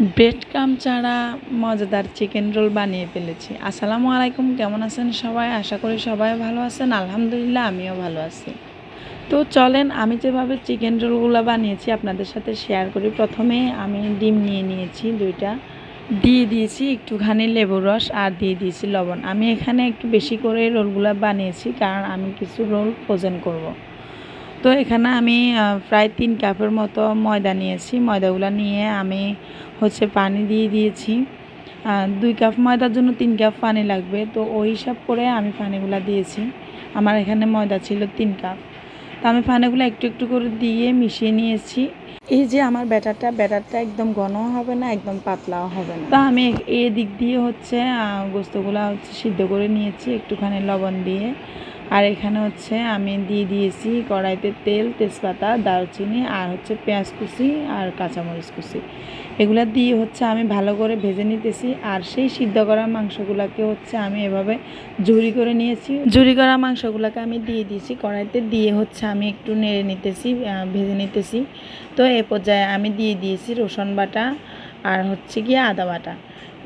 Bread কাম ছাড়া মজাদার chicken roll বানিয়ে ফেলেছি। আসসালামু আলাইকুম, কেমন আছেন সবাই? আশা করি সবাই ভালো আছেন। আলহামদুলিল্লাহ, আমিও ভালো আছি। তো চলেন, আমি যেভাবে চিকেন রোলগুলো বানিয়েছি, আপনাদের সাথে শেয়ার করি। প্রথমে আমি ডিম নিয়ে নিয়েছি, দুইটা। দিয়ে দিয়েছি একটুখানি লেবুর রস আর দিয়ে দিয়েছি লবণ। আমি এখানে একটু বেশি করে রোলগুলো বানিয়েছি, কারণ আমি কিছু রোল ফ্রোজেন করব। তো এখানে আমি প্রায় তিন কাপের মতো ময়দা নিয়েছি। ময়দাগুলো নিয়ে আমি হচ্ছে পানি দিয়ে দিয়েছি। দুই কাপ ময়দার জন্য তিন কাপ পানি লাগবে। তো ওই হিসাব করে আমি পানিগুলো দিয়েছি। আমার এখানে ময়দা ছিল তিন কাপ। তো আমি পানিগুলো একটু একটু করে দিয়ে মিশিয়ে নিয়েছি। এই যে আমার ব্যাটারটা ব্যাটারটা একদম ঘনও হবে না, একদম পাতলাও হবে না। তা আমি এই দিক দিয়ে হচ্ছে গোস্তগুলো হচ্ছে সিদ্ধ করে নিয়েছি, একটুখানি লবণ দিয়ে। আর এখানে হচ্ছে আমি দিয়ে দিয়েছি কড়াইতে তেল, তেজপাতা, দারচিনি আর হচ্ছে পেঁয়াজ কুচি আর কাঁচামরিচ কুচি। এগুলো দিয়ে হচ্ছে আমি ভালো করে ভেজে নিতেছি আর সেই সিদ্ধ করা মাংসগুলোকে হচ্ছে আমি এভাবে ঝুরি করে নিয়েছি। ঝুরি করা মাংসগুলোকে আমি দিয়ে দিয়েছি কড়াইতে দিয়ে হচ্ছে আমি একটু নেড়ে নিতেছি ভেজে নিতেছি। তো এ পর্যায়ে আমি দিয়ে দিয়েছি রসুন বাটা আর হচ্ছে গিয়ে আদা বাটা।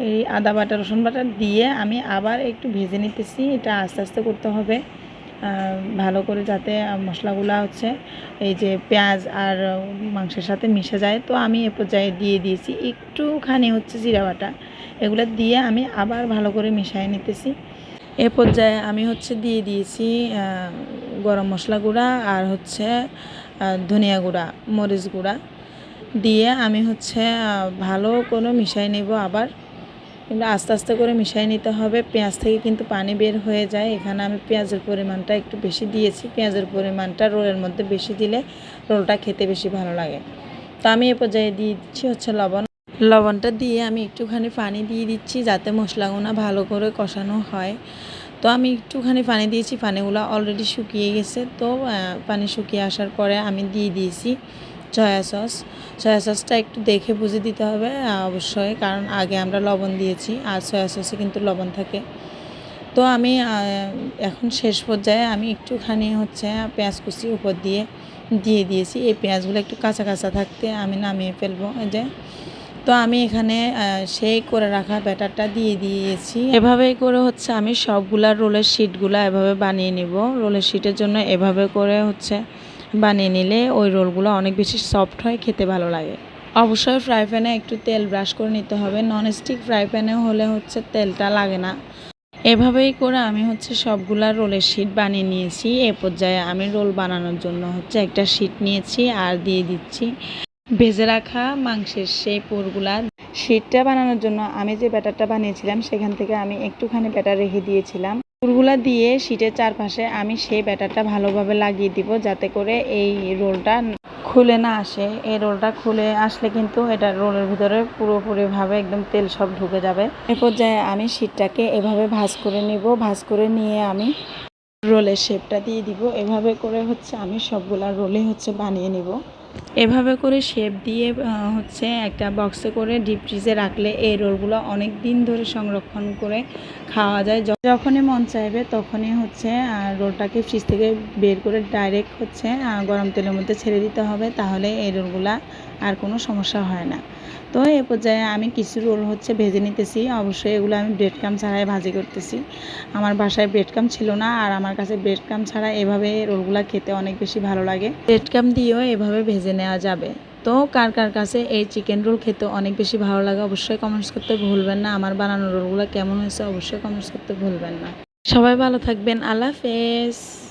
এই আদা বাটা, রসুন বাটা দিয়ে আমি আবার একটু ভেজে নিতেছি। এটা আস্তে আস্তে করতে হবে। ভালো করে যাতে মশলাগুলা হচ্ছে এই যে পেঁয়াজ আর মাংসের সাথে মিশে যায়। তো আমি এ পর্যায়ে দিয়ে দিয়েছি একটুখানি হচ্ছে জিরা বাটা। এগুলো দিয়ে আমি আবার ভালো করে মিশিয়ে নিতেছি। এ পর্যায়ে আমি হচ্ছে দিয়ে দিয়েছি গরম মশলা গুঁড়া আর হচ্ছে ধনিয়া গুঁড়া, মরিচ গুঁড়া। দিয়ে আমি হচ্ছে ভালো করে মিশাই নেব আবার। কিন্তু আস্তে আস্তে করে মিশিয়ে নিতে হবে। পেঁয়াজ থেকে কিন্তু পানি বের হয়ে যায়। এখানে আমি পেঁয়াজের পরিমাণটা একটু বেশি দিয়েছি। পেঁয়াজের পরিমাণটা রোলের মধ্যে বেশি দিলে রোলটা খেতে বেশি ভালো লাগে। তো আমি এ পর্যায়ে দিয়ে দিচ্ছি হচ্ছে লবণ। লবণটা দিয়ে আমি একটুখানি পানি দিয়ে দিচ্ছি যাতে মশলাগুলো ভালো করে কষানো হয়। তো আমি একটুখানি পানি দিয়েছি। পানিগুলো অলরেডি শুকিয়ে গেছে। তো পানি শুকিয়ে আসার পরে আমি দিয়ে দিয়েছি। সয়া সস সয়া সসটা একটু দেখে বুঝে দিতে হবে, অবশ্যই, কারণ আগে আমরা লবণ দিয়েছি, আর সয়া সসে কিন্তু লবণ থাকে। তো আমি এখন শেষ পর্যায়ে আমি একটুখানি হচ্ছে পেঁয়াজ কুচি উপর দিয়ে দিয়ে দিয়েছি। এই পেঁয়াজগুলো একটু কাঁচা কাঁচা থাকতে আমি নামিয়ে ফেলব, এই যে। তো আমি এখানে সেই করে রাখা ব্যাটারটা দিয়ে দিয়েছি। এভাবেই করে হচ্ছে আমি সবগুলা রোলের শিটগুলা এভাবে বানিয়ে নিব। রোলের শিটের জন্য এভাবে করে হচ্ছে বানিয়ে নিলে ওই রোলগুলো অনেক বেশি সফট হয়, খেতে ভালো লাগে। অবশ্যই ফ্রাই প্যানে একটু তেল ব্রাশ করে নিতে হবে। নন স্টিক ফ্রাই প্যানে হলে হচ্ছে তেলটা লাগে না। এভাবেই করে আমি হচ্ছে সবগুলা রোলের শিট বানিয়ে নিয়েছি। এ পর্যায়ে আমি রোল বানানোর জন্য হচ্ছে একটা শিট নিয়েছি আর দিয়ে দিচ্ছি। ভেজে রাখা মাংসের সেই পুরগুলা। শিটটা বানানোর জন্য আমি যে ব্যাটারটা বানিয়েছিলাম, সেখান থেকে আমি একটুখানি ব্যাটার রেখে দিয়েছিলাম। পুরগুলা দিয়ে শিটের চারপাশে আমি সেই ব্যাটারটা ভালোভাবে লাগিয়ে দিব যাতে করে এই রোলটা খুলে না আসে। এই রোলটা খুলে আসলে কিন্তু এটা রোলের ভিতরে পুরোপুরিভাবে একদম তেল সব ঢুকে যাবে। এ পর্যায়ে আমি শিটটাকে এভাবে ভাজ করে নিব। ভাজ করে নিয়ে আমি রোলের শেপটা দিয়ে দিব। এভাবে করে হচ্ছে আমি সবগুলা রোলে হচ্ছে বানিয়ে নিব। এভাবে করে শেপ দিয়ে হচ্ছে একটা বক্সে করে ডিপ ফ্রিজে রাখলে এই রোলগুলো অনেক দিন ধরে সংরক্ষণ করে খাওয়া যায়। যখনই মন চাইবে তখনই হচ্ছে রোলটাকে ফ্রিজ থেকে বের করে ডাইরেক্ট হচ্ছে গরম তেলের মধ্যে ছেড়ে দিতে হবে। তাহলে এই রোলগুলা আর কোনো সমস্যা হয় না। তো এ পর্যায়ে আমি কিছু রোল হচ্ছে ভেজে নিতেছি। অবশ্যই এগুলো আমি ব্রেড কাম ছাড়াই ভাজি করতেছি। আমার বাসায় ব্রেড কাম ছিল না আর আমার কাছে ব্রেড কাম ছাড়া এভাবে রোলগুলো খেতে অনেক বেশি ভালো লাগে। ব্রেড কাম দিয়েও এভাবে ভেজে নেওয়া যাবে। তো কার কার কাছে এই চিকেন রোল খেতে অনেক বেশি ভালো লাগে অবশ্যই কমেন্টস করতে ভুলবেন না। আমার বানানো রোলগুলো কেমন হয়েছে অবশ্যই কমেন্টস করতে ভুলবেন না। সবাই ভালো থাকবেন। আল্লাহ হাফেজ।